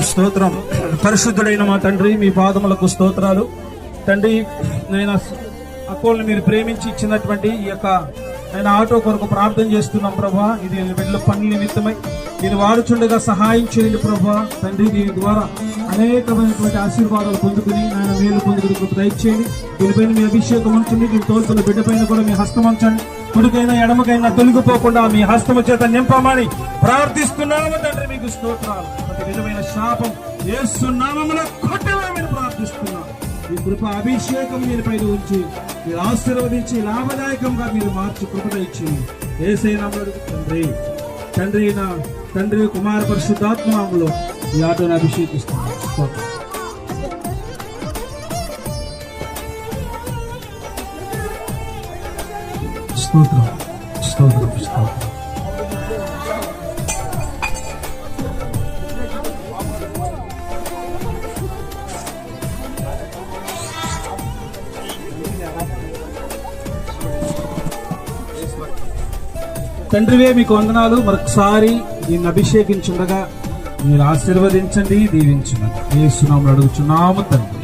స్తోత్రం. పరిశుద్ధుడైన మా తండ్రి మీ పాదములకు స్తోత్రాలు. తండ్రి నేను అకోల్ని మీరు ప్రేమించి ఇచ్చినటువంటి ఈ యొక్క నేను ఆటో కొరకు ప్రార్థన చేస్తున్నాం ప్రభా. ఇది బిడ్డల పని నిమిత్తమై. నేను వాడుచుండగా సహాయం చేయండి ప్రభా. తండ్రి దీని ద్వారా అనేకమైనటువంటి ఆశీర్వాదాలు పొందుకుని ఆయన మేలు పొందుకుని కృప దయచేయండి. దీనిపైన మీ అభిషేకం ఉంచండి. దీని తోలుతున్న బిడ్డ పైన కూడా మీ హస్తం ఉంచండి. కుడికైనా ఎడమకైనా తొలగిపోకుండా మీ హస్తము చేత నింపమని ప్రార్థిస్తున్నాము తండ్రి. మీకు స్తోత్రాలు. ప్రతి విధమైన శాపం ఏసునామములో కొట్టవేమని ప్రార్థిస్తున్నాం. ఈ కృప అభిషేకం మీరు పైన ఉంచి మీరు ఆశీర్వదించి లాభదాయకంగా మీరు మార్చి కృపణ ఇచ్చింది ఏసైనా తండ్రి తండ్రి నా తండ్రి కుమార పరిశుద్ధాత్మనామంలో ఈ ఆటోని అభిషేకిస్తున్నాను స్తోత్రం స్తోత్రం స్తోత్రం. తండ్రివే మీకు వందనాలు. మరొకసారి దీన్ని అభిషేకించుండగా మీరు ఆశీర్వదించండి దీవించండి ఏ సునాములు అడుగుచున్నాము తండ్రి.